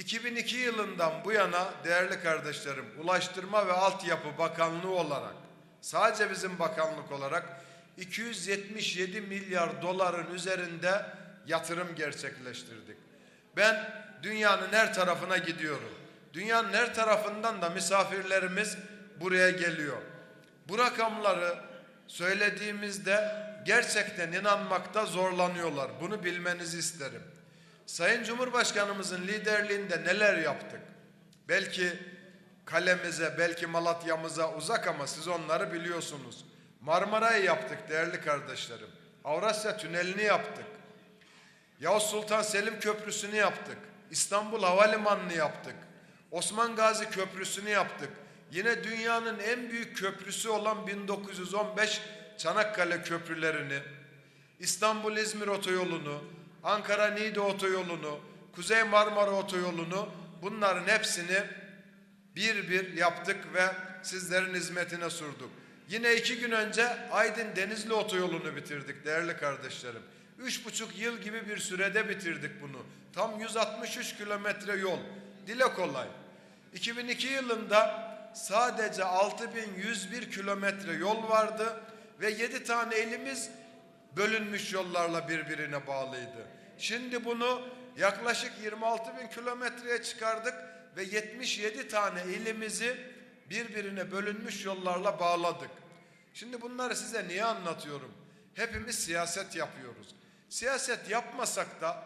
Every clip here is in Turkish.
2002 yılından bu yana değerli kardeşlerim Ulaştırma ve Altyapı Bakanlığı olarak sadece bizim bakanlık olarak 277 milyar doların üzerinde yatırım gerçekleştirdik. Ben dünyanın her tarafına gidiyorum. Dünyanın her tarafından da misafirlerimiz buraya geliyor. Bu rakamları söylediğimizde gerçekten inanmakta zorlanıyorlar. Bunu bilmenizi isterim. Sayın Cumhurbaşkanımızın liderliğinde neler yaptık? Belki kalemize, belki Malatya'mıza uzak ama siz onları biliyorsunuz. Marmara'yı yaptık değerli kardeşlerim. Avrasya Tüneli'ni yaptık. Yavuz Sultan Selim Köprüsü'nü yaptık. İstanbul Havalimanı'nı yaptık. Osman Gazi Köprüsü'nü yaptık. Yine dünyanın en büyük köprüsü olan 1915 Çanakkale Köprülerini, İstanbul-İzmir Otoyolu'nu, Ankara-Niğde Otoyolu'nu, Kuzey Marmara Otoyolu'nu bunların hepsini bir bir yaptık ve sizlerin hizmetine sunduk. Yine iki gün önce Aydın Denizli Otoyolu'nu bitirdik değerli kardeşlerim. Üç buçuk yıl gibi bir sürede bitirdik bunu. Tam 163 kilometre yol. Dile kolay. 2002 yılında sadece 6101 kilometre yol vardı ve 7 tane elimiz bölünmüş yollarla birbirine bağlıydı. Şimdi bunu yaklaşık 26 bin kilometreye çıkardık ve 77 tane ilimizi birbirine bölünmüş yollarla bağladık. Şimdi bunları size niye anlatıyorum? Hepimiz siyaset yapıyoruz. Siyaset yapmasak da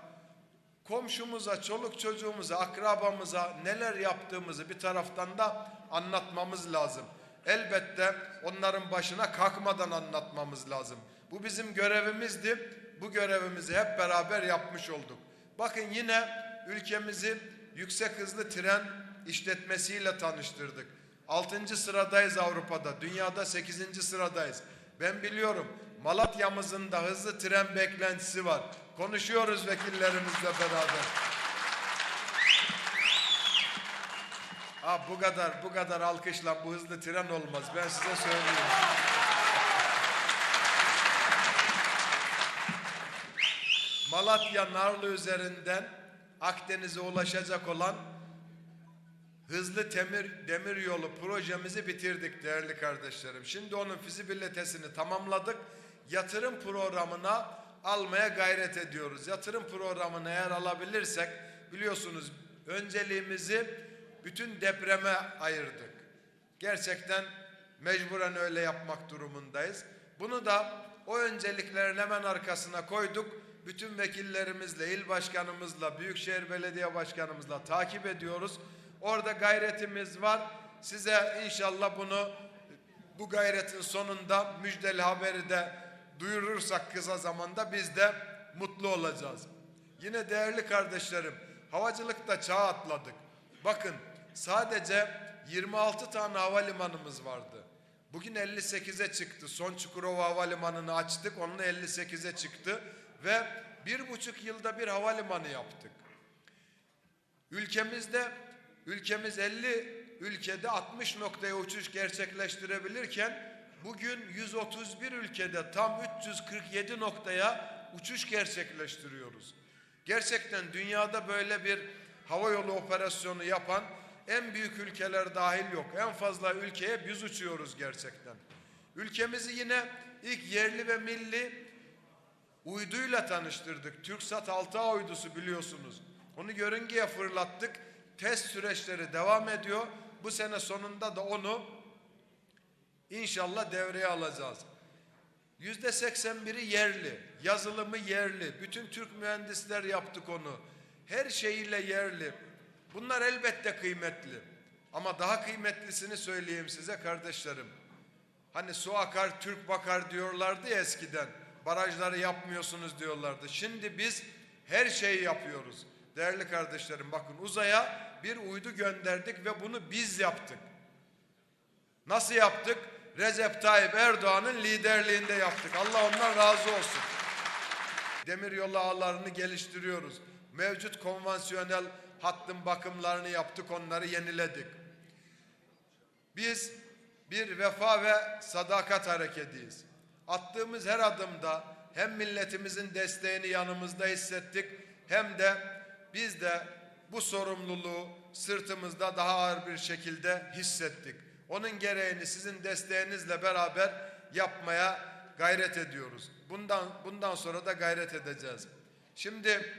komşumuza, çoluk çocuğumuza, akrabamıza neler yaptığımızı bir taraftan da anlatmamız lazım. Elbette onların başına kalkmadan anlatmamız lazım. Bu bizim görevimizdi. Bu görevimizi hep beraber yapmış olduk. Bakın yine ülkemizi yüksek hızlı tren işletmesiyle tanıştırdık. 6. sıradayız Avrupa'da. Dünyada 8. sıradayız. Ben biliyorum Malatya'mızın da hızlı tren beklentisi var. Konuşuyoruz vekillerimizle beraber. Ha bu kadar bu kadar alkışla bu hızlı tren olmaz. Ben size söyleyeyim. Malatya Narlı üzerinden Akdeniz'e ulaşacak olan hızlı demir demir yolu projemizi bitirdik değerli kardeşlerim. Şimdi onun fizibilitesini tamamladık. Yatırım programına almaya gayret ediyoruz. Yatırım programını eğer alabilirsek biliyorsunuz önceliğimizi bütün depreme ayırdık. Gerçekten mecburen öyle yapmak durumundayız. Bunu da o önceliklerin hemen arkasına koyduk. Bütün vekillerimizle, il başkanımızla, Büyükşehir Belediye Başkanımızla takip ediyoruz. Orada gayretimiz var. Size inşallah bunu bu gayretin sonunda müjdeli haberi de duyurursak kısa zamanda biz de mutlu olacağız. Yine değerli kardeşlerim, havacılıkta çağ atladık. Bakın sadece 26 tane havalimanımız vardı. Bugün 58'e çıktı. Son Çukurova Havalimanı'nı açtık. Onunla 58'e çıktı. Ve bir buçuk yılda bir havalimanı yaptık. Ülkemizde ülkemiz 50 ülkede 60 noktaya uçuş gerçekleştirebilirken bugün 131 ülkede tam 347 noktaya uçuş gerçekleştiriyoruz. Gerçekten dünyada böyle bir hava yolu operasyonu yapan en büyük ülkeler dahil yok. En fazla ülkeye biz uçuyoruz gerçekten. Ülkemizi yine ilk yerli ve milli uyduyla tanıştırdık. TürkSat 6A uydusu biliyorsunuz. Onu yörüngeye fırlattık. Test süreçleri devam ediyor. Bu sene sonunda da onu inşallah devreye alacağız. Yüzde 81'i yerli, yazılımı yerli. Bütün Türk mühendisler yaptık onu. Her şeyiyle yerli. Bunlar elbette kıymetli. Ama daha kıymetlisini söyleyeyim size kardeşlerim. Hani su akar Türk bakar diyorlardı ya eskiden. Barajları yapmıyorsunuz diyorlardı. Şimdi biz her şeyi yapıyoruz. Değerli kardeşlerim bakın uzaya bir uydu gönderdik ve bunu biz yaptık. Nasıl yaptık? Recep Tayyip Erdoğan'ın liderliğinde yaptık. Allah ondan razı olsun. Demiryolu ağlarını geliştiriyoruz. Mevcut konvansiyonel hattın bakımlarını yaptık, onları yeniledik. Biz bir vefa ve sadakat hareketiyiz. Attığımız her adımda hem milletimizin desteğini yanımızda hissettik hem de biz de bu sorumluluğu sırtımızda daha ağır bir şekilde hissettik. Onun gereğini sizin desteğinizle beraber yapmaya gayret ediyoruz. Bundan bundan sonra da gayret edeceğiz. Şimdi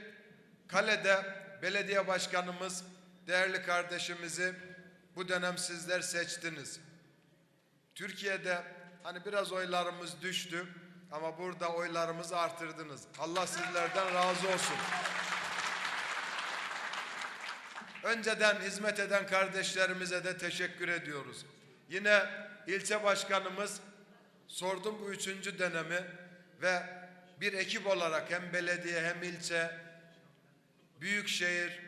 kalede belediye başkanımız değerli kardeşimizi bu dönem sizler seçtiniz. Türkiye'de hani biraz oylarımız düştü ama burada oylarımızı artırdınız. Allah sizlerden razı olsun. Önceden hizmet eden kardeşlerimize de teşekkür ediyoruz. Yine ilçe başkanımız sordum bu üçüncü dönemi ve bir ekip olarak hem belediye hem ilçe, büyükşehir,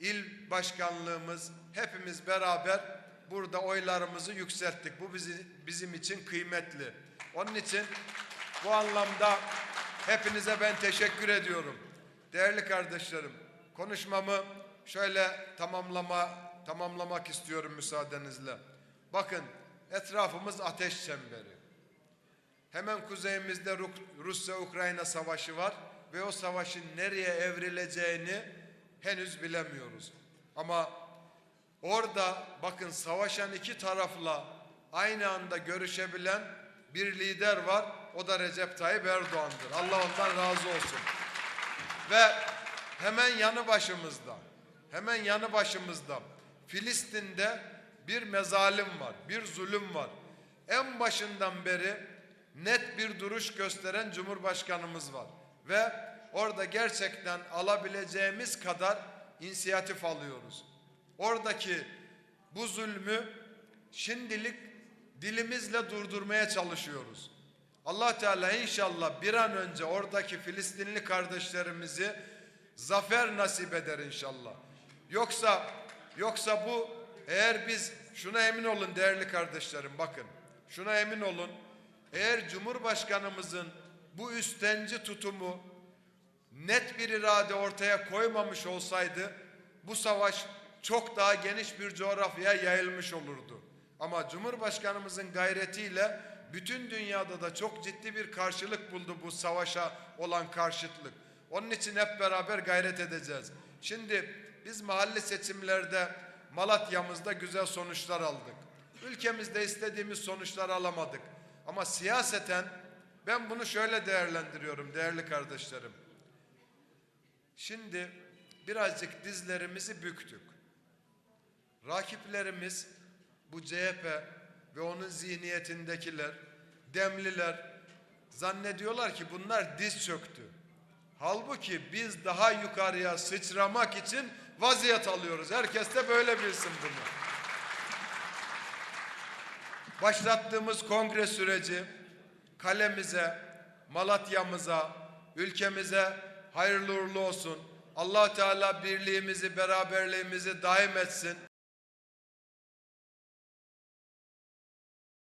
il başkanlığımız hepimiz beraber burada oylarımızı yükselttik. Bu bizi, bizim için kıymetli. Onun için bu anlamda hepinize ben teşekkür ediyorum. Değerli kardeşlerim, konuşmamı şöyle tamamlama tamamlamak istiyorum müsaadenizle. Bakın etrafımız ateş çemberi. Hemen kuzeyimizde Ru- Rusya-Ukrayna savaşı var ve o savaşın nereye evrileceğini henüz bilemiyoruz. Ama orada bakın savaşan iki tarafla aynı anda görüşebilen bir lider var. O da Recep Tayyip Erdoğan'dır. Allah ondan razı olsun. Ve hemen yanı başımızda, hemen yanı başımızda Filistin'de bir mezalim var, bir zulüm var. En başından beri net bir duruş gösteren Cumhurbaşkanımız var. Ve orada gerçekten alabileceğimiz kadar inisiyatif alıyoruz. Oradaki bu zulmü şimdilik dilimizle durdurmaya çalışıyoruz. Allah Teala inşallah bir an önce oradaki Filistinli kardeşlerimizi zafer nasip eder inşallah. Yoksa yoksa bu eğer biz şuna emin olun değerli kardeşlerim bakın. Şuna emin olun. Eğer Cumhurbaşkanımızın bu üstenci tutumu net bir irade ortaya koymamış olsaydı bu savaş çok daha geniş bir coğrafyaya yayılmış olurdu. Ama Cumhurbaşkanımızın gayretiyle bütün dünyada da çok ciddi bir karşılık buldu bu savaşa olan karşıtlık. Onun için hep beraber gayret edeceğiz. Şimdi biz mahalle seçimlerde Malatya'mızda güzel sonuçlar aldık. Ülkemizde istediğimiz sonuçlar alamadık. Ama siyaseten ben bunu şöyle değerlendiriyorum değerli kardeşlerim. Şimdi birazcık dizlerimizi büktük. Rakiplerimiz bu CHP ve onun zihniyetindekiler, demliler zannediyorlar ki bunlar diz çöktü. Halbuki biz daha yukarıya sıçramak için vaziyet alıyoruz. Herkes de böyle bilsin bunu. Başlattığımız kongre süreci kalemize, Malatya'mıza, ülkemize hayırlı uğurlu olsun. Allah Teala birliğimizi, beraberliğimizi daim etsin.